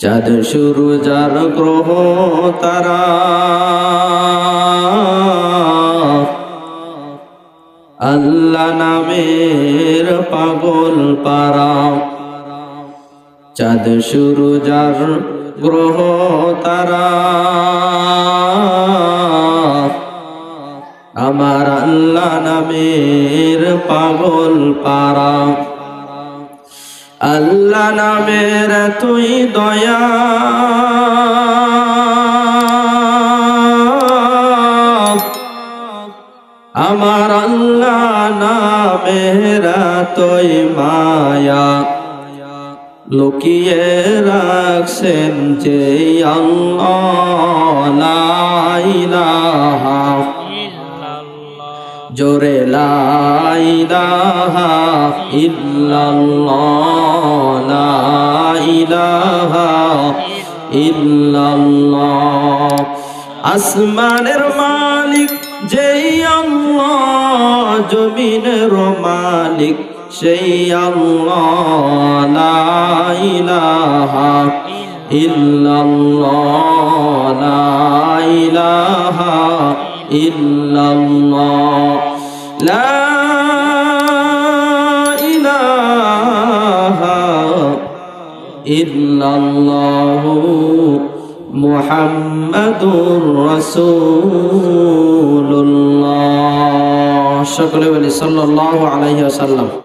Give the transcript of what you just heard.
চাঁদ শুরু যার গ্রহ, তারা। আল্লাহ নামের পাগল পারা। চাঁদ শুরু যার গ্রহ, তারা। আমার আল্লাহ নামের পাগল পারা। আল্লাহ নামের তুই দয়া। আমার আল্লাহ নামের তুই মায়া। লুকিয়ে রাখছেন যে আল্লাহ জোরে লাইলাহা ইল্লাল্লাহ ইল্লাল্লাহ। আসমানের মালিক যেই আল্লাহ, জমিনের মালিক সেই আল্লাহ লাইলাহা ইল্লাল্লাহ লাইলাহা ইল্লাল্লাহ। لا إله إلا الله محمد رسول الله. شكرا لله صلى الله عليه وسلم.